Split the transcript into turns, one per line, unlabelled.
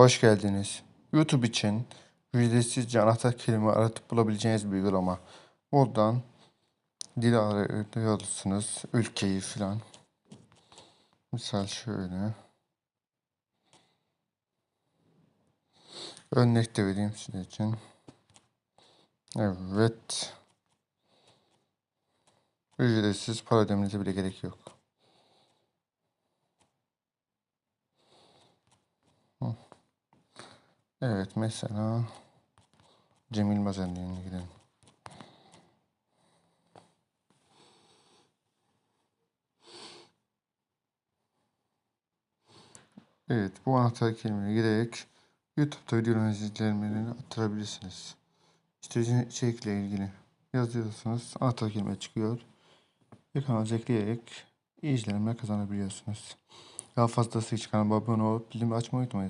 Hoş geldiniz. YouTube için ücretsizce anahtar kelime aratıp bulabileceğiniz bir uygulama. Buradan dil arıyorsunuz, ülkeyi filan. Misal şöyle. Örnek de vereyim sizin için. Evet. Ücretsiz para ödemenize bile gerek yok. Evet mesela Cem Yılmaz örneğine gidelim. Evet bu anahtar kelimeyi girerek YouTube'da videoların izlenmelerini arttırabilirsiniz. İşte içerikle ilgili yazıyorsunuz. Anahtar kelime çıkıyor. Ekrana ekleyerek iyi kazanabiliyorsunuz. Daha fazlası için kanalıma abone olup bildirim açmayı unutmayın.